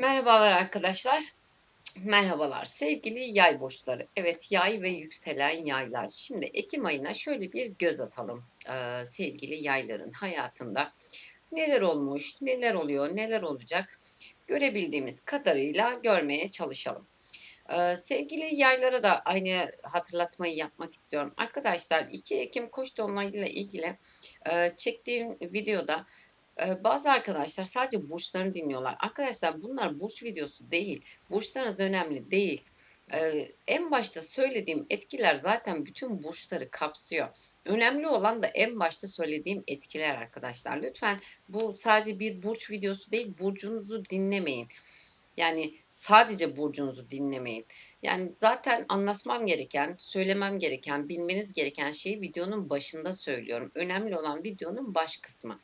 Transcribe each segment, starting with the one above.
Merhabalar arkadaşlar. Merhabalar sevgili yay burçları. Evet yay ve yükselen yaylar. Şimdi Ekim ayına şöyle bir göz atalım. Ee, sevgili yayların hayatında neler olmuş, neler oluyor, neler olacak görebildiğimiz kadarıyla görmeye çalışalım. Ee, sevgili yaylara da aynı hatırlatmayı yapmak istiyorum. Arkadaşlar 2 Ekim Koç dolunayıyla ilgili e, çektiğim videoda Bazı arkadaşlar sadece burçlarını dinliyorlar. Arkadaşlar bunlar burç videosu değil. Burçlarınız önemli değil. En başta söylediğim etkiler zaten bütün burçları kapsıyor. Önemli olan da en başta söylediğim etkiler arkadaşlar. Lütfen bu sadece bir burç videosu değil. Burcunuzu dinlemeyin. Yani sadece burcunuzu dinlemeyin. Yani zaten anlatmam gereken, söylemem gereken, bilmeniz gereken şeyi videonun başında söylüyorum. Önemli olan videonun baş kısmı.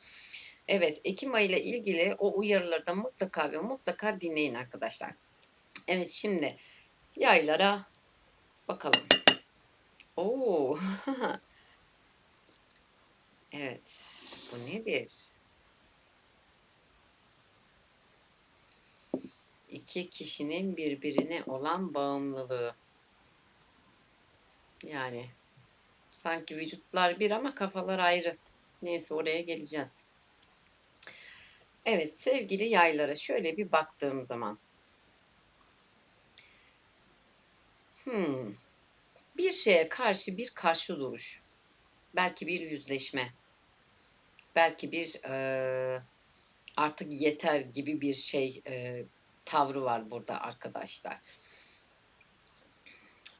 Evet, ekim ayı ile ilgili o uyarıları da mutlaka ve mutlaka dinleyin arkadaşlar. Evet, şimdi yaylara bakalım. Oo. evet. Bu nedir? İki kişinin birbirine olan bağımlılığı. Yani sanki vücutlar bir ama kafalar ayrı. Neyse oraya geleceğiz. Evet sevgili yaylara şöyle bir baktığım zaman. Hmm, bir şeye karşı bir karşı duruş. Belki bir yüzleşme. Belki bir e, artık yeter gibi bir şey e, tavrı var burada arkadaşlar.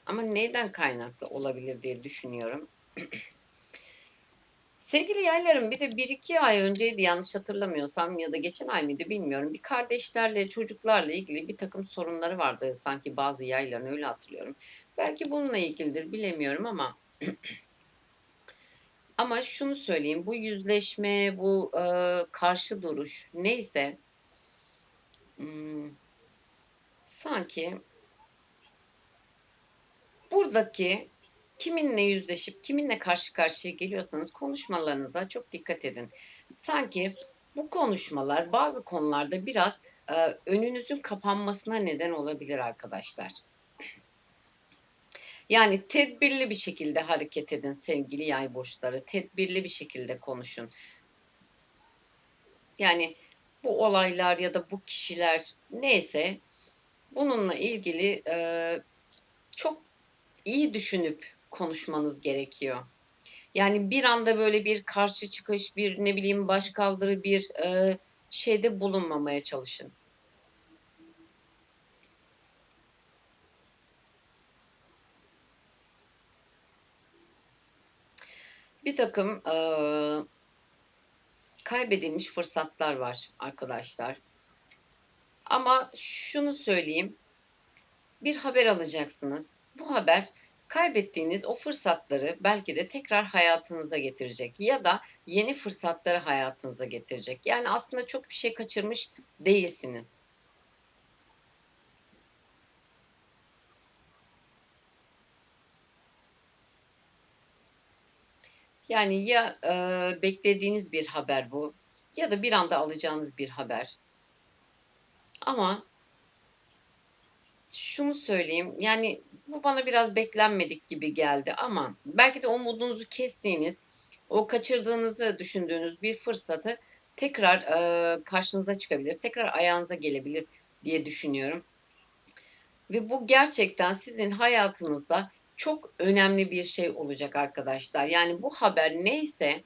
Ama neyden kaynaklı olabilir diye düşünüyorum. Sevgili yaylarım bir de 1-2 ay önceydi yanlış hatırlamıyorsam ya da geçen ay mıydı bilmiyorum. Bir kardeşlerle çocuklarla ilgili bir takım sorunları vardı sanki bazı yayların öyle hatırlıyorum. Belki bununla ilgilidir bilemiyorum ama ama şunu söyleyeyim bu yüzleşme bu e, karşı duruş neyse hmm, sanki buradaki kiminle yüzleşip kiminle karşı karşıya geliyorsanız konuşmalarınıza çok dikkat edin. Sanki bu konuşmalar bazı konularda biraz e, önünüzün kapanmasına neden olabilir arkadaşlar. Yani tedbirli bir şekilde hareket edin sevgili yay burçları. Tedbirli bir şekilde konuşun. Yani bu olaylar ya da bu kişiler neyse bununla ilgili e, çok iyi düşünüp konuşmanız gerekiyor. Yani bir anda böyle bir karşı çıkış, bir ne bileyim baş kaldırı, bir e, şeyde bulunmamaya çalışın. Bir takım e, kaybedilmiş fırsatlar var arkadaşlar. Ama şunu söyleyeyim. Bir haber alacaksınız. Bu haber kaybettiğiniz o fırsatları belki de tekrar hayatınıza getirecek ya da yeni fırsatları hayatınıza getirecek. Yani aslında çok bir şey kaçırmış değilsiniz. Yani ya e, beklediğiniz bir haber bu ya da bir anda alacağınız bir haber. Ama şunu söyleyeyim yani bu bana biraz beklenmedik gibi geldi ama belki de umudunuzu kestiğiniz, o kaçırdığınızı düşündüğünüz bir fırsatı tekrar e, karşınıza çıkabilir, tekrar ayağınıza gelebilir diye düşünüyorum. Ve bu gerçekten sizin hayatınızda çok önemli bir şey olacak arkadaşlar. Yani bu haber neyse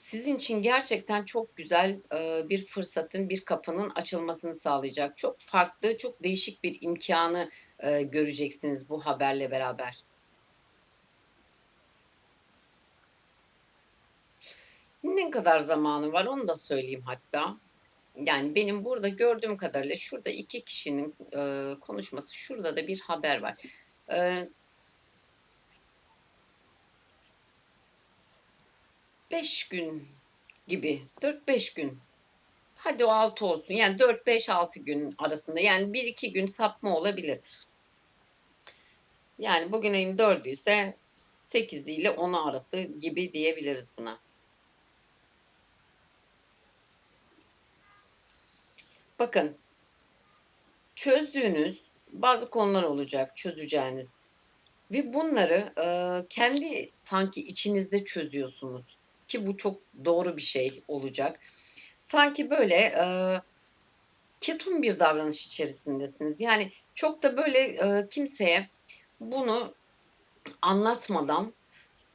sizin için gerçekten çok güzel bir fırsatın, bir kapının açılmasını sağlayacak. Çok farklı, çok değişik bir imkanı göreceksiniz bu haberle beraber. Ne kadar zamanı var onu da söyleyeyim hatta. Yani benim burada gördüğüm kadarıyla şurada iki kişinin konuşması, şurada da bir haber var. 5 gün gibi 4-5 gün. Hadi o 6 olsun. Yani 4-5-6 gün arasında. Yani 1-2 gün sapma olabilir. Yani bugün ayın 4'ü ise 8 ile 10 arası gibi diyebiliriz buna. Bakın çözdüğünüz bazı konular olacak çözeceğiniz. Ve bunları, eee, kendi sanki içinizde çözüyorsunuz ki bu çok doğru bir şey olacak. Sanki böyle, eee, ketum bir davranış içerisindesiniz. Yani çok da böyle, eee, kimseye bunu anlatmadan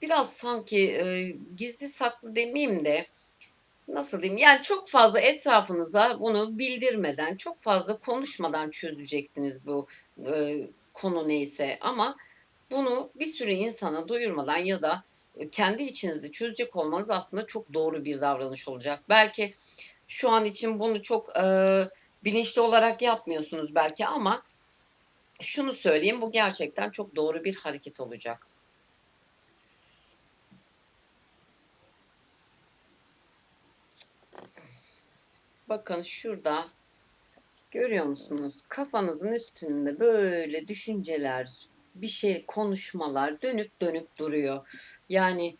biraz sanki, eee, gizli saklı demeyeyim de nasıl diyeyim, yani çok fazla etrafınıza bunu bildirmeden, çok fazla konuşmadan çözeceksiniz bu, eee, konu neyse ama bunu bir sürü insana duyurmadan ya da, kendi içinizde çözecek olmanız aslında çok doğru bir davranış olacak. Belki şu an için bunu çok, eee, bilinçli olarak yapmıyorsunuz belki ama şunu söyleyeyim, bu gerçekten çok doğru bir hareket olacak. Bakın şurada görüyor musunuz? Kafanızın üstünde böyle düşünceler, bir şey konuşmalar dönüp dönüp duruyor. Yani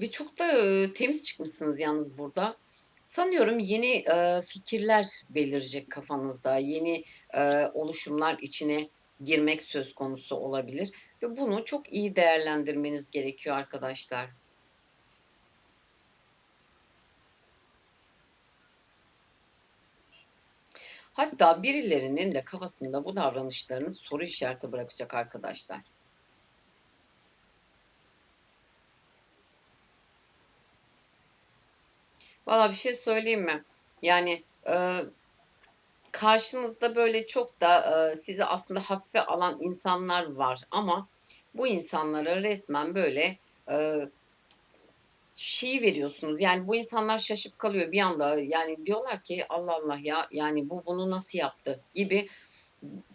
Ve çok da, eee, temiz çıkmışsınız yalnız burada. Sanıyorum yeni, eee, fikirler belirecek kafanızda. Yeni, eee, oluşumlar içine girmek söz konusu olabilir ve bunu çok iyi değerlendirmeniz gerekiyor arkadaşlar. Hatta birilerinin de kafasında bu davranışlarınız soru işareti bırakacak arkadaşlar. Valla bir şey söyleyeyim mi? Yani, eee, karşınızda böyle çok da, eee, sizi aslında hafife alan insanlar var ama bu insanlara resmen böyle, eee, şeyi veriyorsunuz, yani bu insanlar şaşıp kalıyor bir anda. Yani diyorlar ki "Allah Allah ya, yani bu bunu nasıl yaptı?" gibi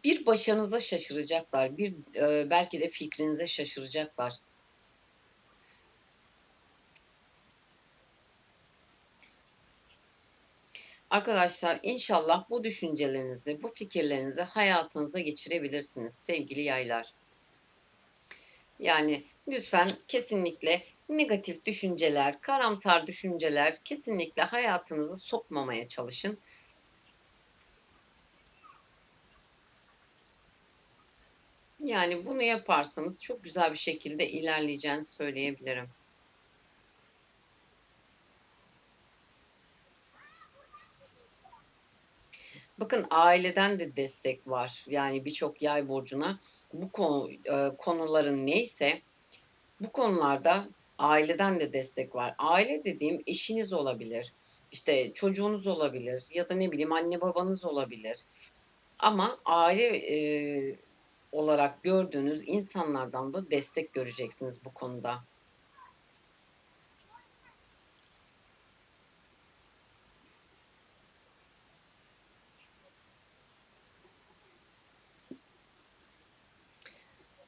bir başarınıza şaşıracaklar. Bir, eee, belki de fikrinize şaşıracaklar. Arkadaşlar inşallah bu düşüncelerinizi, bu fikirlerinizi hayatınıza geçirebilirsiniz sevgili yaylar. Yani lütfen kesinlikle negatif düşünceler, karamsar düşünceler kesinlikle hayatınıza sokmamaya çalışın. Yani bunu yaparsanız çok güzel bir şekilde ilerleyeceğini söyleyebilirim. Bakın aileden de destek var. Yani birçok yay burcuna bu konu eee, konuların neyse bu konularda aileden de destek var. Aile dediğim eşiniz olabilir, işte çocuğunuz olabilir ya da ne bileyim anne babanız olabilir. Ama aile, eee, olarak gördüğünüz insanlardan da destek göreceksiniz bu konuda.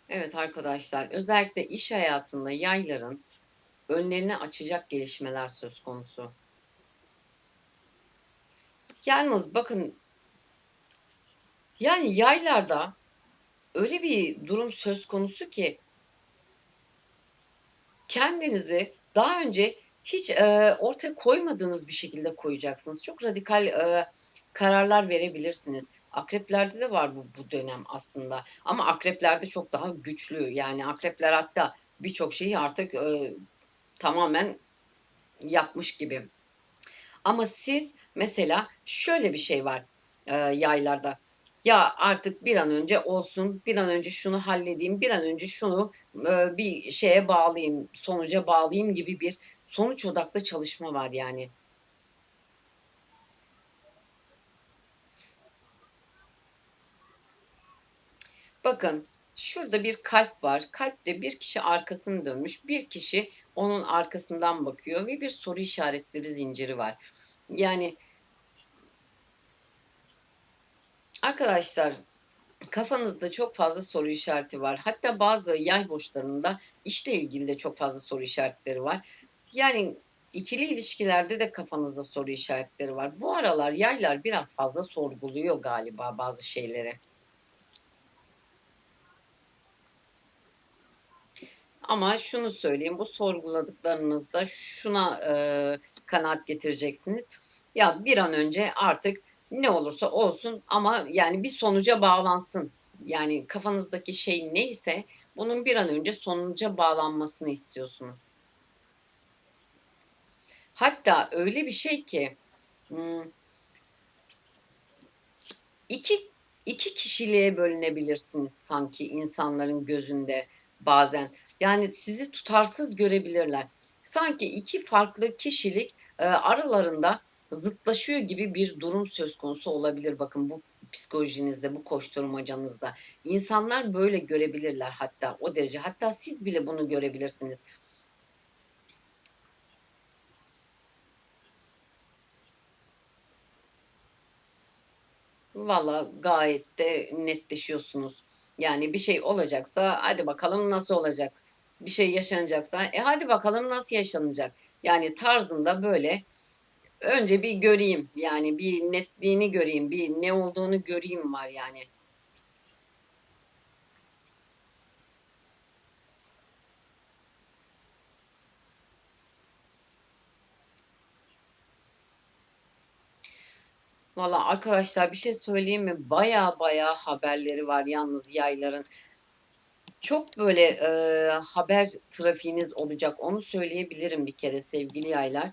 Evet arkadaşlar, özellikle iş hayatında yayların önlerini açacak gelişmeler söz konusu. Yalnız bakın yani yaylarda öyle bir durum söz konusu ki kendinizi daha önce hiç, eee, ortaya koymadığınız bir şekilde koyacaksınız. Çok radikal, eee, kararlar verebilirsiniz. Akreplerde de var bu bu dönem aslında ama akreplerde çok daha güçlü. Yani akrepler hatta birçok şeyi artık, eee, tamamen yapmış gibi. Ama siz mesela şöyle bir şey var, eee, yaylarda. Ya artık bir an önce olsun, bir an önce şunu halledeyim, bir an önce şunu, eee, bir şeye bağlayayım, sonuca bağlayayım gibi bir sonuç odaklı çalışma var yani. Bakın, şurada bir kalp var. Kalpte bir kişi arkasını dönmüş, bir kişi onun arkasından bakıyor ve bir soru işaretleri zinciri var. Yani Arkadaşlar, kafanızda çok fazla soru işareti var. Hatta bazı yay burçlarında işle ilgili de çok fazla soru işaretleri var. Yani ikili ilişkilerde de kafanızda soru işaretleri var. Bu aralar yaylar biraz fazla sorguluyor galiba bazı şeyleri. Ama şunu söyleyeyim, bu sorguladıklarınızda şuna, eee, kanaat getireceksiniz. Ya, bir an önce artık ne olursa olsun ama, yani, bir sonuca bağlansın. Yani, kafanızdaki şey neyse bunun bir an önce sonuca bağlanmasını istiyorsunuz. Hatta öyle bir şey ki, ımm 2 2 kişiliğe bölünebilirsiniz sanki insanların gözünde bazen. Yani, sizi tutarsız görebilirler. Sanki 2 farklı kişilik, eee, aralarında zıtlaşıyor gibi bir durum söz konusu olabilir bakın bu psikolojinizde, bu koşturmacanızda. İnsanlar böyle görebilirler hatta o derece. Hatta siz bile bunu görebilirsiniz. Valla gayet de netleşiyorsunuz. Yani bir şey olacaksa hadi bakalım nasıl olacak? Bir şey yaşanacaksa, e, hadi bakalım nasıl yaşanacak? Yani tarzında böyle önce bir göreyim, yani bir netliğini göreyim, bir ne olduğunu göreyim var yani. Valla arkadaşlar bir şey söyleyeyim mi? Bayağı bayağı haberleri var yalnız yayların. Çok böyle, eee, haber trafiğiniz olacak, onu söyleyebilirim bir kere sevgili yaylar.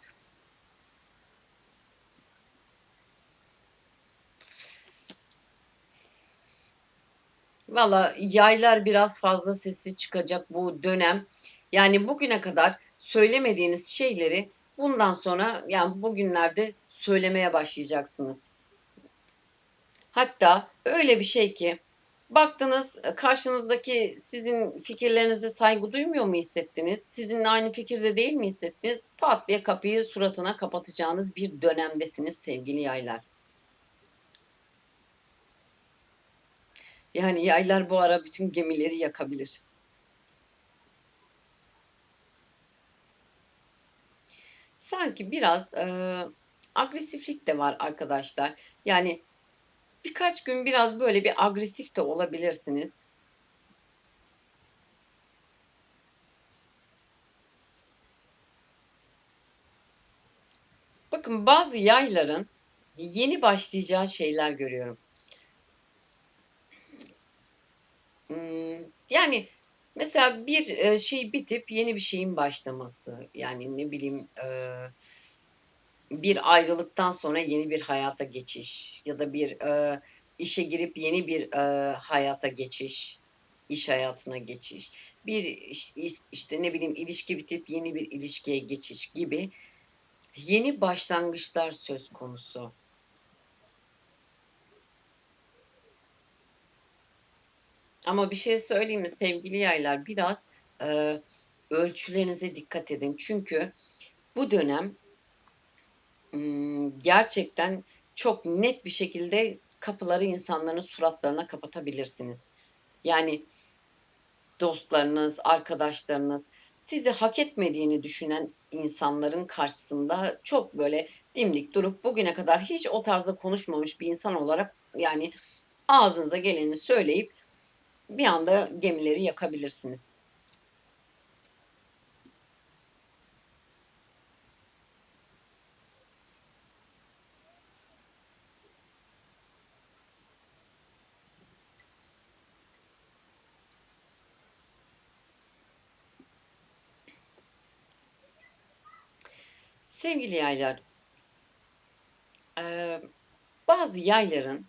Valla yaylar biraz fazla sesi çıkacak bu dönem. Yani bugüne kadar söylemediğiniz şeyleri bundan sonra, yani bugünlerde söylemeye başlayacaksınız. Hatta öyle bir şey ki baktınız, eee, karşınızdaki sizin fikirlerinize saygı duymuyor mu hissettiniz? Sizinle aynı fikirde değil mi hissettiniz? Pat diye kapıyı suratına kapatacağınız bir dönemdesiniz sevgili yaylar. Yani yaylar bu ara bütün gemileri yakabilir. Sanki biraz, eee, agresiflik de var arkadaşlar. Yani birkaç gün biraz böyle bir agresif de olabilirsiniz. Bakın bazı yayların yeni başlayacağı şeyler görüyorum. Imm, yani mesela bir, eee, şey bitip yeni bir şeyin başlaması, yani ne bileyim, eee, bir ayrılıktan sonra yeni bir hayata geçiş ya da bir, eee, işe girip yeni bir, eee, hayata geçiş, iş hayatına geçiş, bir iş iş işte ne bileyim ilişki bitip yeni bir ilişkiye geçiş gibi yeni başlangıçlar söz konusu. Ama bir şey söyleyeyim mi sevgili yaylar? Biraz, eee, ölçülerinize dikkat edin. Çünkü bu dönem gerçekten çok net bir şekilde kapıları insanların suratlarına kapatabilirsiniz. Yani dostlarınız, arkadaşlarınız, sizi hak etmediğini düşünen insanların karşısında çok böyle dimdik durup bugüne kadar hiç o tarzda konuşmamış bir insan olarak, yani ağzınıza geleni söyleyip bir anda gemileri yakabilirsiniz. Sevgili yaylar eee, bazı yayların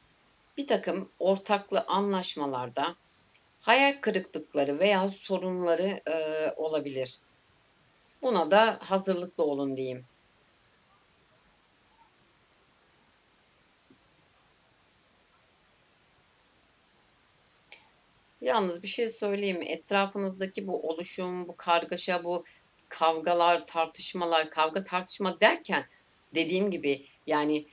birtakım ortaklı anlaşmalarda hayal kırıklıkları veya sorunları, eee, olabilir. Buna da hazırlıklı olun diyeyim. Yalnız bir şey söyleyeyim? Etrafınızdaki bu oluşum, bu kargaşa, bu kavgalar, tartışmalar, kavga tartışma derken dediğim gibi, yani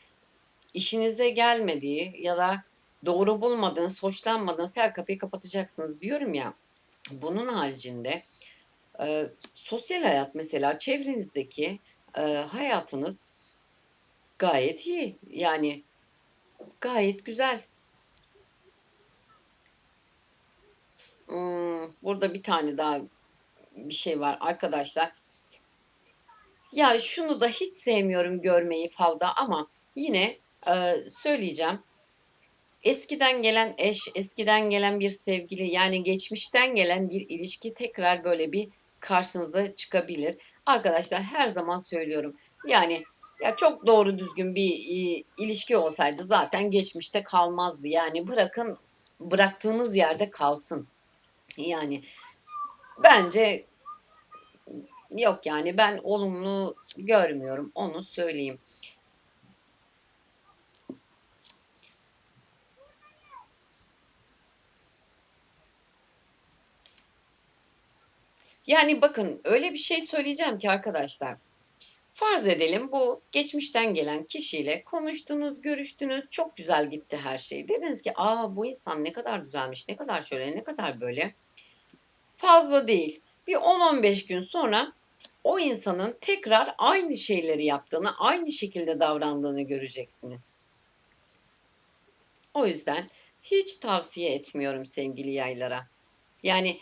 işinize gelmediği ya da doğru bulmadığınız, hoşlanmadığınız her kapıyı kapatacaksınız diyorum ya. Bunun haricinde, eee, sosyal hayat mesela çevrenizdeki, eee, hayatınız gayet iyi. Yani gayet güzel. Imm, burada bir tane daha bir şey var arkadaşlar. Ya şunu da hiç sevmiyorum görmeyi falda ama yine e, söyleyeceğim. Eskiden gelen eş, eskiden gelen bir sevgili yani geçmişten gelen bir ilişki tekrar böyle bir karşınıza çıkabilir. Arkadaşlar her zaman söylüyorum. Yani ya çok doğru düzgün bir e, ilişki olsaydı zaten geçmişte kalmazdı. Yani bırakın bıraktığınız yerde kalsın. Yani bence yok yani ben olumlu görmüyorum onu söyleyeyim. Yani bakın öyle bir şey söyleyeceğim ki arkadaşlar. Farz edelim bu geçmişten gelen kişiyle konuştunuz, görüştünüz, çok güzel gitti her şey. Dediniz ki aa bu insan ne kadar güzelmiş, ne kadar şöyle, ne kadar böyle. Fazla değil. Bir 10-15 gün sonra o insanın tekrar aynı şeyleri yaptığını, aynı şekilde davrandığını göreceksiniz. O yüzden hiç tavsiye etmiyorum sevgili yaylara. Yani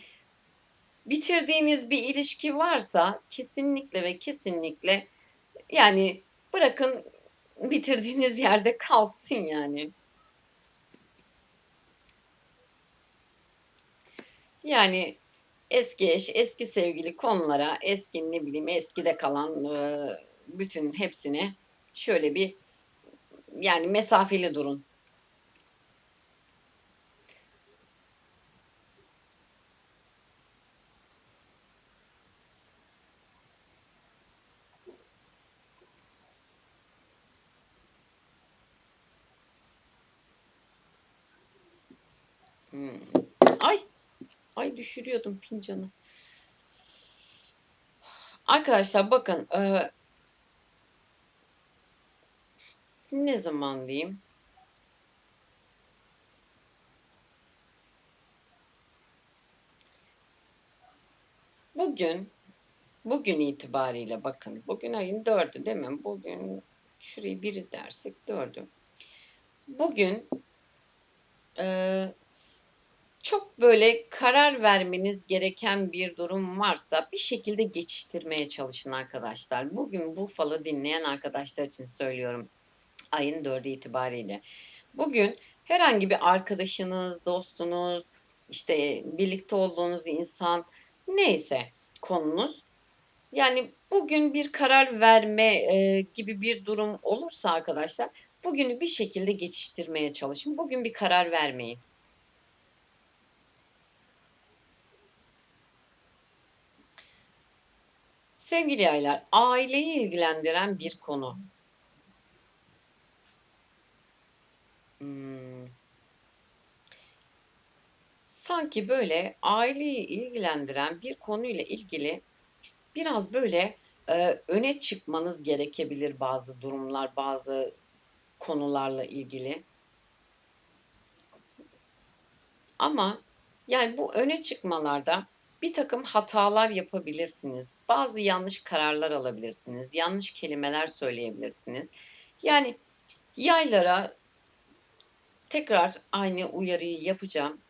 bitirdiğiniz bir ilişki varsa kesinlikle ve kesinlikle yani bırakın bitirdiğiniz yerde kalsın yani. Yani eski eş, eski sevgili konulara, eski ne bileyim eskide kalan bütün hepsine şöyle bir yani mesafeli durun. Hmm. Ay, ay düşürüyordum fincanı. Arkadaşlar bakın e, ne zaman diyeyim? Bugün bugün itibariyle bakın bugün ayın dördü değil mi? Bugün şurayı biri dersek dördü. Bugün e, çok böyle karar vermeniz gereken bir durum varsa bir şekilde geçiştirmeye çalışın arkadaşlar. Bugün bu falı dinleyen arkadaşlar için söylüyorum. Ayın dördü itibariyle. Bugün herhangi bir arkadaşınız, dostunuz, işte birlikte olduğunuz insan neyse konunuz. Yani bugün bir karar verme e, gibi bir durum olursa arkadaşlar bugünü bir şekilde geçiştirmeye çalışın. Bugün bir karar vermeyin. Sevgili yaylar, aileyi ilgilendiren bir konu. Hmm. Sanki böyle aileyi ilgilendiren bir konuyla ilgili biraz böyle e, öne çıkmanız gerekebilir bazı durumlar, bazı konularla ilgili. Ama yani bu öne çıkmalarda bir takım hatalar yapabilirsiniz. Bazı yanlış kararlar alabilirsiniz. Yanlış kelimeler söyleyebilirsiniz. Yani yaylara tekrar aynı uyarıyı yapacağım.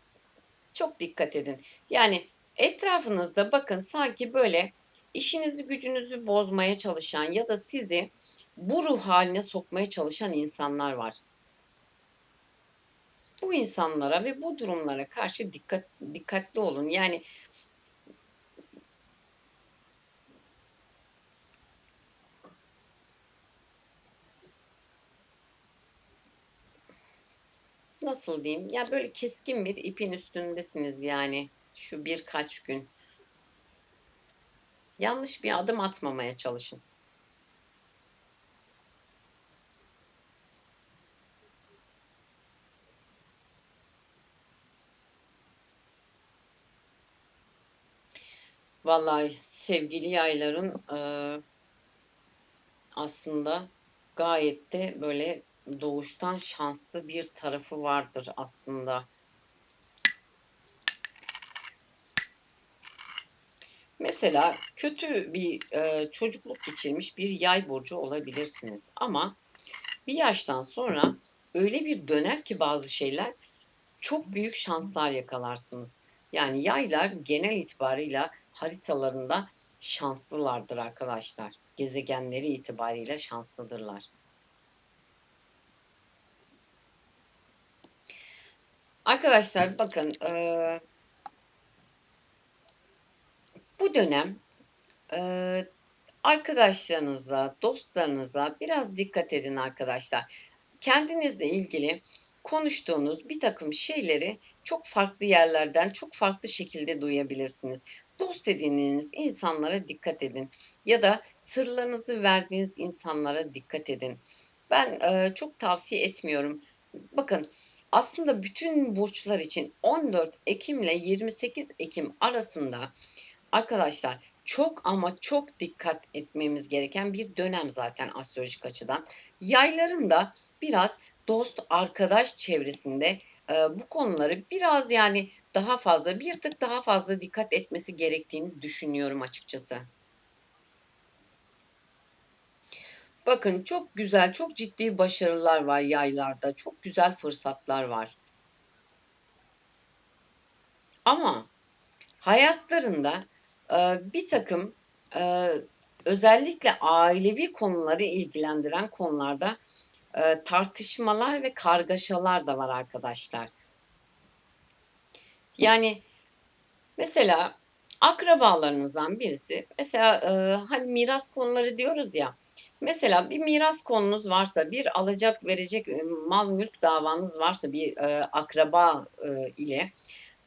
Çok dikkat edin. Yani etrafınızda bakın sanki böyle işinizi gücünüzü bozmaya çalışan ya da sizi bu ruh haline sokmaya çalışan insanlar var. Bu insanlara ve bu durumlara karşı dikkat dikkatli olun. Yani nasıl diyeyim? Ya böyle keskin bir ipin üstündesiniz yani şu birkaç gün. Yanlış bir adım atmamaya çalışın. Vallahi sevgili yayların e, aslında gayet de böyle doğuştan şanslı bir tarafı vardır aslında. Mesela kötü bir e, çocukluk geçirmiş bir yay burcu olabilirsiniz. Ama bir yaştan sonra öyle bir döner ki bazı şeyler çok büyük şanslar yakalarsınız. Yani yaylar genel itibarıyla haritalarında şanslılardır arkadaşlar. gezegenleri itibariyle şanslıdırlar. Arkadaşlar bakın eee bu dönem eee, arkadaşlarınıza, dostlarınıza biraz dikkat edin arkadaşlar. Kendinizle ilgili konuştuğunuz bir takım şeyleri çok farklı yerlerden, çok farklı şekilde duyabilirsiniz. Dost edindiğiniz insanlara dikkat edin ya da sırlarınızı verdiğiniz insanlara dikkat edin. Ben eee, çok tavsiye etmiyorum. Bakın aslında bütün burçlar için 14 Ekim ile 28 Ekim arasında Arkadaşlar çok ama çok dikkat etmemiz gereken bir dönem zaten astrolojik açıdan. Yayların da biraz dost, arkadaş çevresinde e, bu konuları biraz yani daha fazla, bir tık daha fazla dikkat etmesi gerektiğini düşünüyorum açıkçası. Bakın çok güzel, çok ciddi başarılar var yaylarda. Çok güzel fırsatlar var. Ama hayatlarında bir takım özellikle ailevi konuları ilgilendiren konularda tartışmalar ve kargaşalar da var arkadaşlar. Yani mesela akrabalarınızdan birisi mesela hani miras konuları diyoruz ya mesela bir miras konunuz varsa bir alacak verecek mal mülk davanız varsa bir akraba ile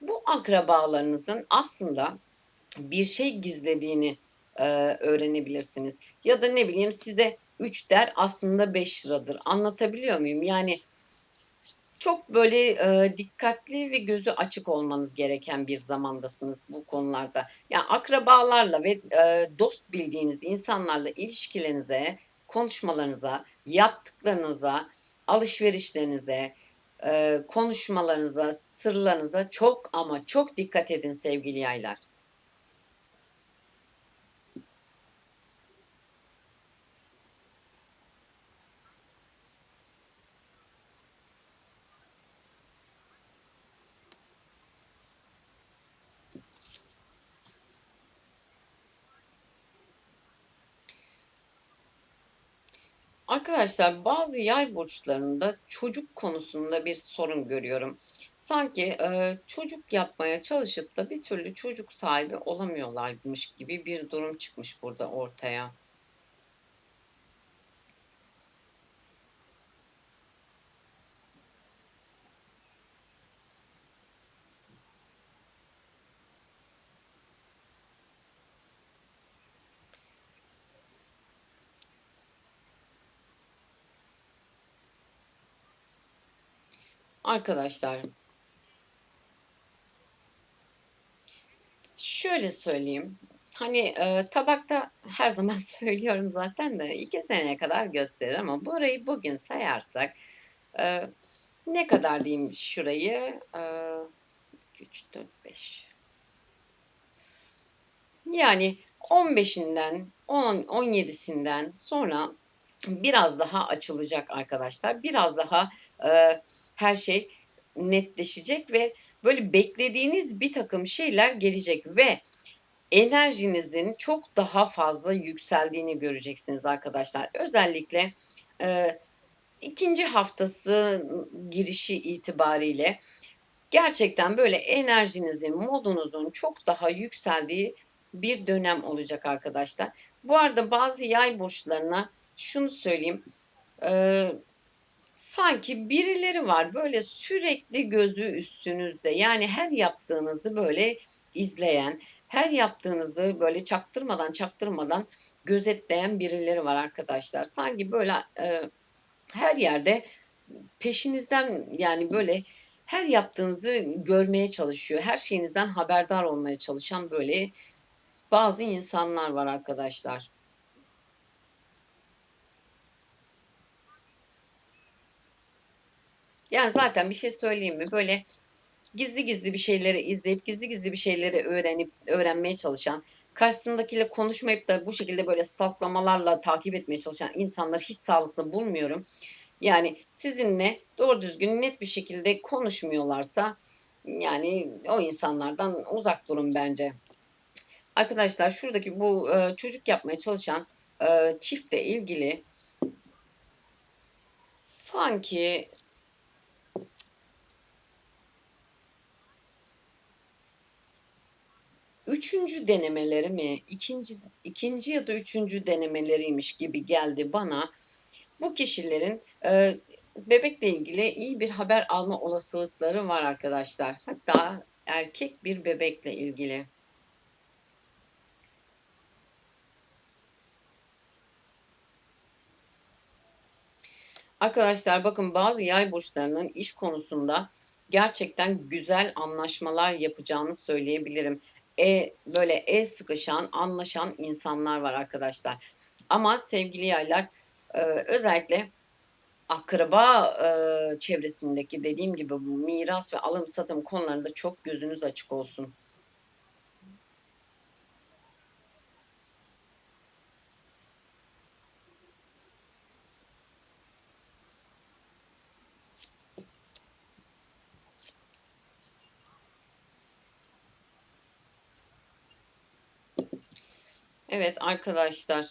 bu akrabalarınızın aslında bir şey gizlediğini e, öğrenebilirsiniz. Ya da ne bileyim size 3 der aslında 5 liradır. Anlatabiliyor muyum? Yani çok böyle e, dikkatli ve gözü açık olmanız gereken bir zamandasınız bu konularda. Yani akrabalarla ve e, dost bildiğiniz insanlarla ilişkilerinize, konuşmalarınıza, yaptıklarınıza, alışverişlerinize, e, konuşmalarınıza, sırlarınıza çok ama çok dikkat edin sevgili yaylar. Arkadaşlar bazı yay burçlarında çocuk konusunda bir sorun görüyorum. Sanki e, çocuk yapmaya çalışıp da bir türlü çocuk sahibi olamıyorlarmış gibi bir durum çıkmış burada ortaya. Arkadaşlar şöyle söyleyeyim. Hani e, tabakta her zaman söylüyorum zaten de iki seneye kadar gösterir ama burayı bugün sayarsak e, ne kadar diyeyim şurayı e, 3, 4, 5 yani 15'inden 10, 17'sinden sonra biraz daha açılacak arkadaşlar. Biraz daha e, her şey netleşecek ve böyle beklediğiniz bir takım şeyler gelecek ve enerjinizin çok daha fazla yükseldiğini göreceksiniz arkadaşlar. Özellikle e, ikinci haftası girişi itibariyle gerçekten böyle enerjinizin, modunuzun çok daha yükseldiği bir dönem olacak arkadaşlar. Bu arada bazı yay burçlarına şunu söyleyeyim. E, sanki birileri var böyle sürekli gözü üstünüzde. Yani her yaptığınızı böyle izleyen, her yaptığınızı böyle çaktırmadan çaktırmadan gözetleyen birileri var arkadaşlar. Sanki böyle e, her yerde peşinizden yani böyle her yaptığınızı görmeye çalışıyor. Her şeyinizden haberdar olmaya çalışan böyle bazı insanlar var arkadaşlar. Yani zaten bir şey söyleyeyim mi? Böyle gizli gizli bir şeyleri izleyip gizli gizli bir şeyleri öğrenip öğrenmeye çalışan, karşısındakiyle konuşmayıp da bu şekilde böyle stalklamalarla takip etmeye çalışan insanları hiç sağlıklı bulmuyorum. Yani sizinle doğru düzgün net bir şekilde konuşmuyorlarsa yani o insanlardan uzak durun bence. Arkadaşlar şuradaki bu e, çocuk yapmaya çalışan eee, çiftle ilgili sanki Üçüncü denemeleri mi, ikinci ikinci ya da üçüncü denemeleriymiş gibi geldi bana. Bu kişilerin, eee, bebekle ilgili iyi bir haber alma olasılıkları var arkadaşlar. Hatta erkek bir bebekle ilgili. Arkadaşlar bakın bazı yay burçlarının iş konusunda gerçekten güzel anlaşmalar yapacağını söyleyebilirim. Eee, böyle el sıkışan, anlaşan insanlar var arkadaşlar. Ama sevgili yaylar, eee, özellikle akraba, eee, çevresindeki dediğim gibi bu miras ve alım satım konularında çok gözünüz açık olsun. Evet arkadaşlar.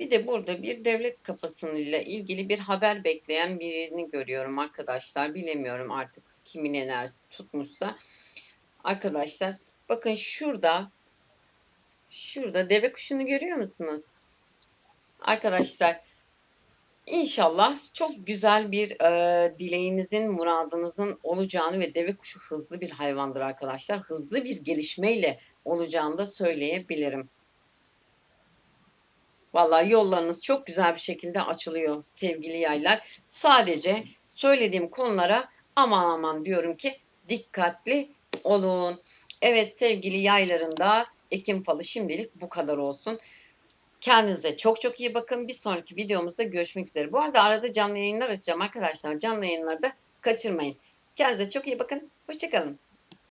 Bir de burada bir devlet kapısıyla ilgili bir haber bekleyen birini görüyorum arkadaşlar. Bilemiyorum artık kimin enerjisi tutmuşsa. Arkadaşlar bakın şurada şurada deve kuşunu görüyor musunuz? Arkadaşlar inşallah çok güzel bir, eee, dileğinizin, muradınızın olacağını ve deve kuşu hızlı bir hayvandır arkadaşlar. Hızlı bir gelişmeyle olacağını da söyleyebilirim. Vallahi yollarınız çok güzel bir şekilde açılıyor sevgili yaylar. Sadece söylediğim konulara aman aman diyorum ki dikkatli olun. Evet sevgili yayların da ekim falı şimdilik bu kadar olsun. Kendinize çok çok iyi bakın. Bir sonraki videomuzda görüşmek üzere. Bu arada arada canlı yayınlar açacağım arkadaşlar. Canlı yayınları da kaçırmayın. Kendinize çok iyi bakın. Hoşça kalın.